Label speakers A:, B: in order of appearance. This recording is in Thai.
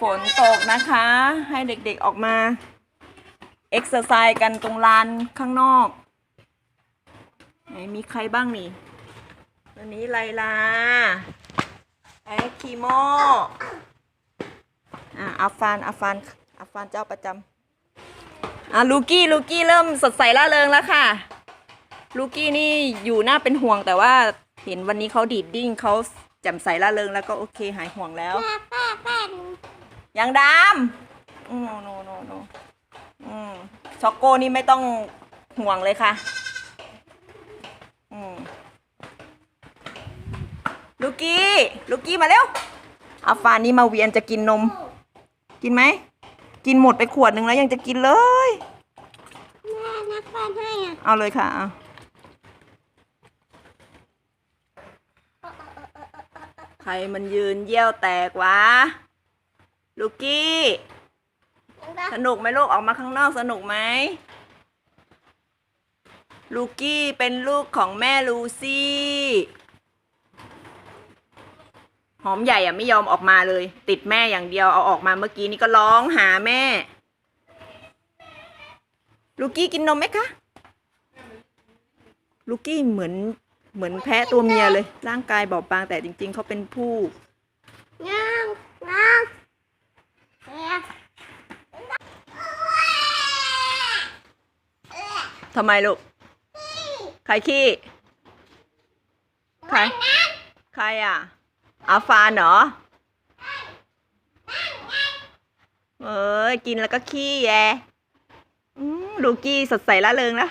A: ฝนตกนะคะ ให้เด็กๆออกมาเอ็กซ์ไซส์กันตรงลานข้างนอกไหนมีใครบ้างนี่วันนี้ไลลาแอคคีโมอะอาฟานอาฟานอาฟานเจ้าประจำอะลูกี้ลูกี้เริ่มสดใสร่าเริงแล้วค่ะ ลูกี้นี่อยู่หน้าเป็นห่วงแต่ว่าเห็นวันนี้เขาดีดดิ้งเขาแจ่มใสร่าเริงแล้วก็โอเคหายห่วงแล้ว
B: ป้าป้าป้า
A: ยังดำอืมโนโนโนอืมช็อกโกนี่ไม่ต้องห่วงเลยค่ะ อืมลูกี้ลูกี้มาเร็วเอาฟานนี่มาเวียนจะกินนม กินไหม กินหมดไปขวดหนึ่งแล้วยังจะกินเลย
B: แม่นักฟันให้อะ
A: เอาเลยค่ะเอาใครมันยืนเยี่ยวแตกวะ ลูกี้ สนุกไหมลูกออกมาข้างนอกสนุกไหมลูกี้เป็นลูกของแม่ลูซี่ หอมใหญ่อะไม่ยอมออกมาเลย ติดแม่อย่างเดียวเอาออกมาเมื่อกี้นี่ก็ร้องหาแม่ ลูกี้กินนมไหมคะ ลูกี้เหมือนเหมือนแพะตัวเมียเลย ร่างกายบอบบางแต่จริง ๆเขาเป็นผู้
B: งางงางเอ๊ะ
A: ทำไมลูก ใครขี้ ใคร ใครอะ อาฟานเหรอ เอ้ยกินแล้วก็ขี้แยอืมลูกี้สดใสละเริงแล้ว